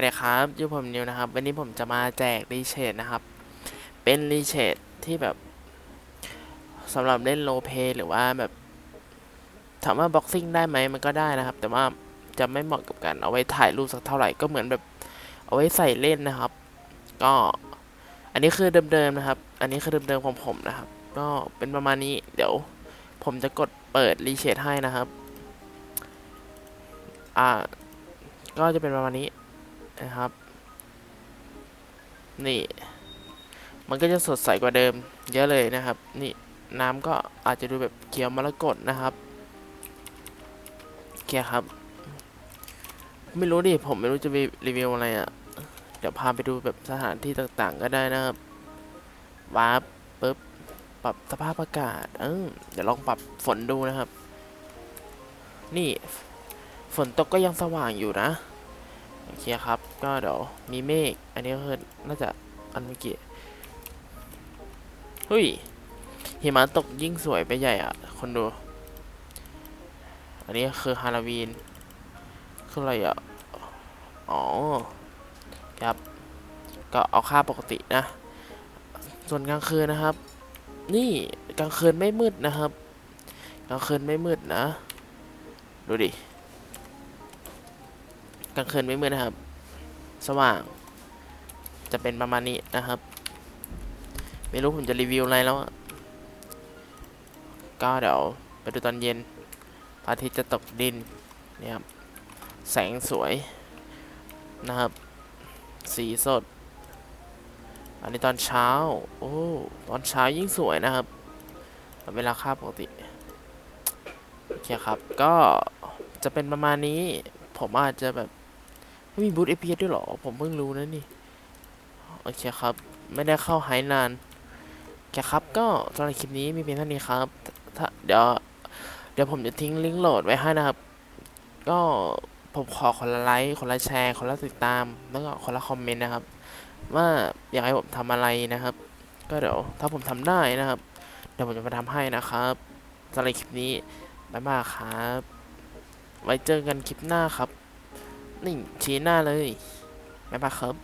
วัสดีครับยู่ผมนิวนะครับ วันนี้ผมจะมาแจกรีเชดนะครับ เป็นรีเชดที่แบบสำหรับเล่นโลเ y หรือว่าแบบถามว่าบ็อกซิ่งได้ไหมมันก็ได้นะครับ แต่ว่าจะไม่เหมาะกับการเอาไว้ถ่ายรูปสักเท่าไหร่ก็เหมือนแบบเอาไว้ใส่เล่นนะครับ ก็อันนี้คือเดิมๆนะครับ อันนี้คือเดิมๆของผมนะครับ ก็เป็นประมาณนี้เดี๋ยว ผมจะกดเปิดรีเชดให้นะครับ อ่าก็จะเป็นประมาณนี้ นะครับ นี่ มันก็จะสดใสกว่าเดิม เยอะเลยนะครับ นี่น้ำก็อาจจะดูแบบเขียวมรกตนะครับโอเคครับ ไม่รู้ดิผมไม่รู้จะรีวิวอะไรอะ่ะ เดี๋ยวพาไปดูแบบสถานที่ต่างๆ ก็ได้นะครับวาร์ปปุ๊บปรับสภาพอากาศ เออเดี๋ยวลองปรับฝนดูนะครับ นี่ ฝนตกก็ยังสว่างอยู่นะ โอเคครับ ก็เดี๋ยวมีเมฆ อันนี้ก็คือน่าจะอันเมื่อกี้เฮ้ยหิมะตกยิ่งสวยไปใหญ่อะ คนดู อันนี้คือฮาโลวีน คืออะไรอะ อ๋อ ครับ ก็เอาค่าปกตินะ ส่วนกลางคืนนะครับ นี่กลางคืนไม่มืดนะครับ กลางคืนไม่มืดนะ ดูดิ กลางคืนไม่มืดนะครับ สว่าง จะเป็นประมาณนี้นะครับ ไม่รู้ผมจะรีวิวอะไรแล้ว ก็เดี๋ยวไปดูตอนเย็นพระอาทิตย์จะตกดินนี่ครับ แสงสวยนะครับ สีสด อันนี้ตอนเช้า โอ้ ตอนเช้ายิ่งสวยนะครับ เวลาค่าปกติ โอเคครับ ก็จะเป็นประมาณนี้ ผมอาจจะแบบ ม่มีบูทเอพีด้วยเหรอ ผมเพิ่งรู้นะนี่ โอเคครับ ไม่ได้เข้าไฮนานโอเคครับ ก็สำหรับคลิปนี้มีเพียงเท่านี้ครับ ถ้าเดี๋ยว เดี๋ยวผมจะทิ้งลิงก์โหลดไว้ให้นะครับ ก็ผมขอคนละไลค์คนละแชร์คนละติดตาม แล้วก็คนละคอมเมนต์นะครับ ว่าอยากให้ผมทำอะไรนะครับ ก็เดี๋ยวถ้าผมทำได้นะครับ เดี๋ยวผมจะมาทำให้นะครับสำหรับคลิปนี้บ๊ายบายครับ ไว้เจอกันคลิปหน้าครับ นี่ชี้หน้าเลยบ๊ายบายครับ